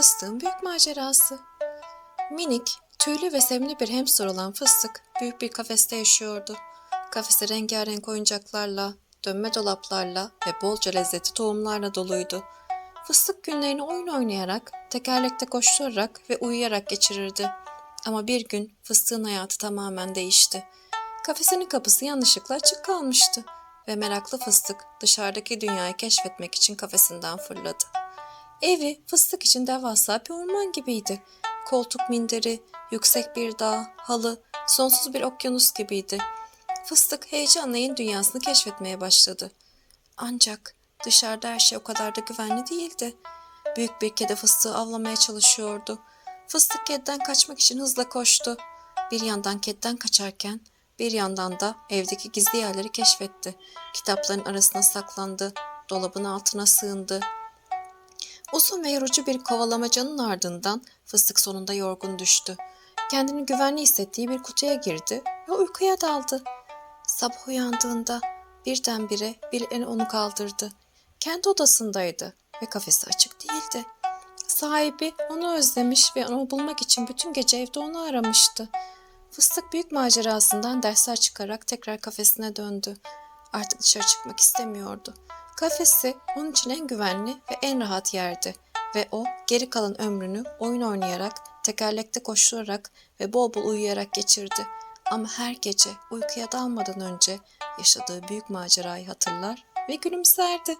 Fıstığın büyük macerası. Minik, tüylü ve sevimli bir hamster olan fıstık büyük bir kafeste yaşıyordu. Kafesi rengarenk oyuncaklarla, dönme dolaplarla ve bolca lezzetli tohumlarla doluydu. Fıstık günlerini oyun oynayarak, tekerlekte koşturarak ve uyuyarak geçirirdi. Ama bir gün fıstığın hayatı tamamen değişti. Kafesinin kapısı yanlışlıkla açık kalmıştı ve meraklı fıstık dışarıdaki dünyayı keşfetmek için kafesinden fırladı. Evi fıstık için devasa bir orman gibiydi. Koltuk minderi, yüksek bir dağ, halı, sonsuz bir okyanus gibiydi. Fıstık heyecanla yeni dünyasını keşfetmeye başladı. Ancak dışarıda her şey o kadar da güvenli değildi. Büyük bir kedi fıstığı avlamaya çalışıyordu. Fıstık kediden kaçmak için hızla koştu. Bir yandan kediden kaçarken bir yandan da evdeki gizli yerleri keşfetti. Kitapların arasına saklandı, dolabın altına sığındı. Uzun ve yorucu bir kovalamacanın ardından fıstık sonunda yorgun düştü. Kendini güvenli hissettiği bir kutuya girdi ve uykuya daldı. Sabah uyandığında birdenbire birileri onu kaldırdı. Kendi odasındaydı ve kafesi açık değildi. Sahibi onu özlemiş ve onu bulmak için bütün gece evde onu aramıştı. Fıstık büyük macerasından dersler çıkarak tekrar kafesine döndü. Artık dışarı çıkmak istemiyordu. Kafesi onun için en güvenli ve en rahat yerdi ve o geri kalan ömrünü oyun oynayarak, tekerlekte koşturarak ve bol bol uyuyarak geçirdi. Ama her gece uykuya dalmadan önce yaşadığı büyük macerayı hatırlar ve gülümserdi.